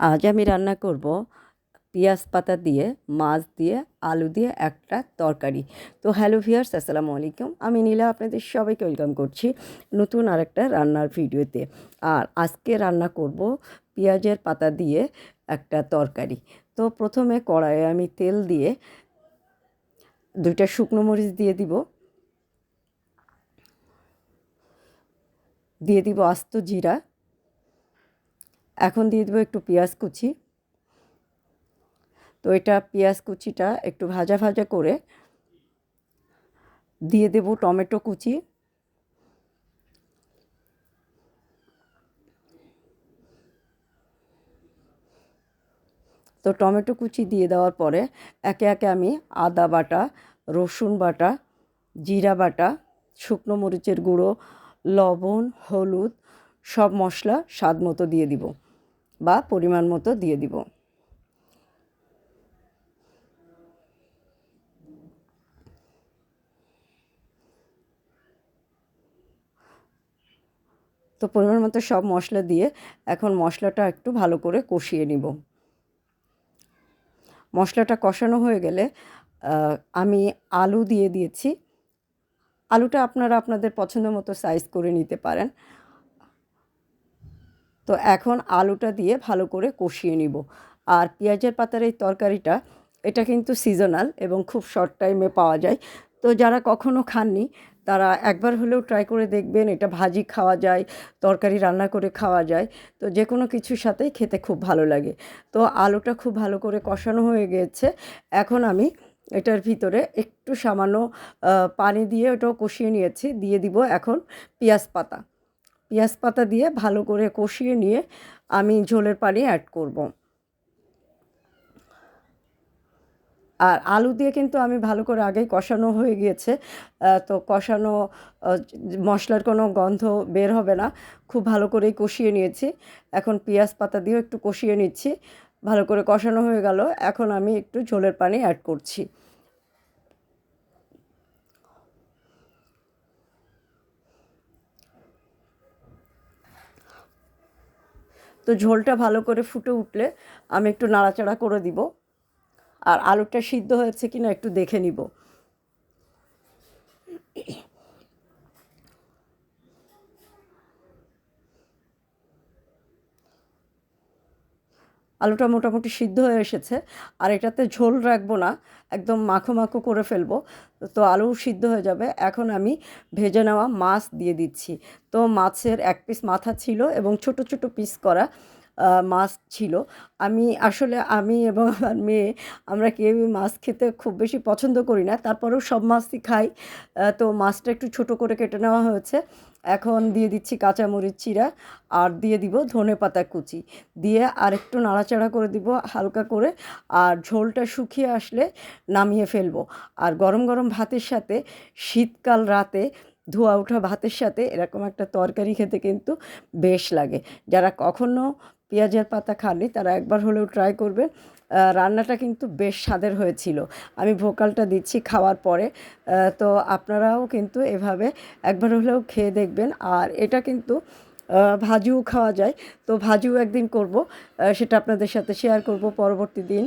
আজ আমি রান্না করব পেঁয়াজ পাতা দিয়ে, মাছ দিয়ে, আলু দিয়ে একটা তরকারি। তো হ্যালো ভিয়ার্স আসসালামু আলাইকুম। আমি নীলা, আপনাদের সবাইকে ওয়েলকাম করছি নতুন আরেকটা রান্নার ভিডিওতে। আর আজকে রান্না করব পেঁয়াজের পাতা দিয়ে একটা তরকারি। তো প্রথমে কড়াইয়ে আমি তেল দিয়ে দুইটা শুকনো মরিচ দিয়ে দিব। দিয়ে দিব আস্ত জিরা। এখন দিয়ে দেবো একটু পেঁয়াজ কুচি। তো এটা পেঁয়াজ কুচিটা একটু ভাজা ভাজা করে দিয়ে দেব টমেটো কুচি। তো টমেটো কুচি দিয়ে দেওয়ার পরে একে একে আমি আদা বাটা, রসুন বাটা, জিরা বাটা, শুকনো মরিচের গুঁড়ো, লবণ, হলুদ সব মশলা স্বাদ মতো দিয়ে দিব। বা পরিমাণ মতো দিয়ে দিব। তো পরিমাণ মতো সব মশলা দিয়ে এখন মশলাটা একটু ভালো করে কষিয়ে নিব। মশলাটা কষানো হয়ে গেলে আমি আলু দিয়ে দিয়েছি। আলুটা আপনারা আপনাদের পছন্দ মতো সাইজ করে নিতে পারেন। তো এখন আলুটা দিয়ে ভালো করে কষিয়ে নিব। আর পেঁয়াজের পাতার এই তরকারিটা, এটা কিন্তু সিজনাল এবং খুব শর্ট টাইমে পাওয়া যায়। তো যারা কখনো খাননি, তারা একবার হলেও ট্রাই করে দেখবেন, এটা ভাজি খাওয়া যায়, তরকারি রান্না করে খাওয়া যায়। তো যে কোনো কিছুর সাথেই খেতে খুব ভালো লাগে। তো আলুটা খুব ভালো করে কষানো হয়ে গিয়েছে এখন আমি এটার ভিতরে একটু সামান্য পানি দিয়ে ওটাও কষিয়ে নিয়েছি। দিয়ে দিব এখন পেঁয়াজ পাতা। পেঁয়াজ পাতা দিয়ে ভালো করে কষিয়ে নিয়ে আমি ঝোলের পানি অ্যাড করব। আর আলু দিয়ে কিন্তু আমি ভালো করে আগেই কষানো হয়ে গিয়েছে তো কষানো মশলার কোনো গন্ধ বের হবে না। খুব ভালো করেই কষিয়ে নিয়েছি। এখন পেঁয়াজ পাতা দিয়েও একটু কষিয়ে নিচ্ছি। ভালো করে কষানো হয়ে গেল। এখন আমি একটু ঝোলের পানি অ্যাড করছি। তো ঝোলটা ভালো করে ফুটে উঠলে আমি একটু নাড়াচাড়া করে দিব। আর আলুটা সিদ্ধ হয়েছে কি না একটু দেখে নিব। আলুটা মোটামুটি সিদ্ধ হয়ে এসেছে, আর এটাতে ঝোল রাখব না, একদম মাখো মাখো করে ফেলব, তো আলু সিদ্ধ হয়ে যাবে। এখন আমি ভেজে নেওয়া মাছ দিয়ে দিচ্ছি। তো মাছের এক পিস মাথা ছিল এবং ছোট ছোট পিস করা মাছ ছিল। আমি আসলে আমি এবং আমার মেয়ে, আমরা কেউই মাছ খেতে খুব বেশি পছন্দ করি না। তারপরেও সব মাছই খাই। তো মাছটা একটু ছোট করে কেটে নেওয়া হয়েছে। এখন দিয়ে দিচ্ছি কাঁচামরিচ চিরা আর দিয়ে দিব ধনে পাতা কুচি। দিয়ে আর একটু নাড়াচাড়া করে দিব হালকা করে আর ঝোলটা শুকিয়ে আসলে নামিয়ে ফেলব। আর গরম গরম ভাতের সাথে শীতকাল রাতে ধোয়া ওঠা ভাতের সাথে এরকম একটা তরকারি খেতে কিন্তু বেশ লাগে। যারা কখনো পেঁয়াজের পাতা খাননি, তারা একবার হলেও ট্রাই করবেন রান্নাটা কিন্তু বেশ স্বাদের হয়েছিল। আমি ভোকালটা দিচ্ছি খাওয়ার পরে। তো আপনারাও কিন্তু এভাবে একবার হলেও খেয়ে দেখবেন। আর এটা কিন্তু ভাজিও খাওয়া যায়। তো ভাজিও একদিন করব সেটা আপনাদের সাথে শেয়ার করব পরবর্তী দিন।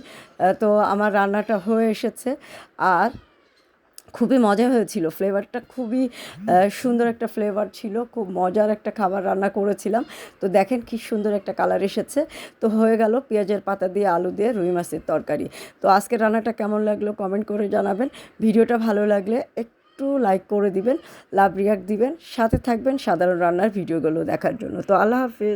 তো আমার রান্নাটা হয়ে এসেছে। আর খুবই মজা হয়েছিল। ফ্লেভারটা খুবই সুন্দর একটা ফ্লেভার ছিল। খুব মজার একটা খাবার রান্না করেছিলাম। তো দেখেন কি সুন্দর একটা কালার এসেছে। তো হয়ে গেল পেঁয়াজের পাতা দিয়ে আলু দিয়ে রুই মাছের তরকারি। তো আজকের রান্নাটা কেমন লাগল কমেন্ট করে জানাবেন। ভিডিওটা ভালো লাগলে একটু লাইক করে দিবেন, লাভ রিয়াক্ট দিবেন। সাথে থাকবেন সাধারণ রান্নার ভিডিওগুলো দেখার জন্য। তো আল্লাহ হাফিজ।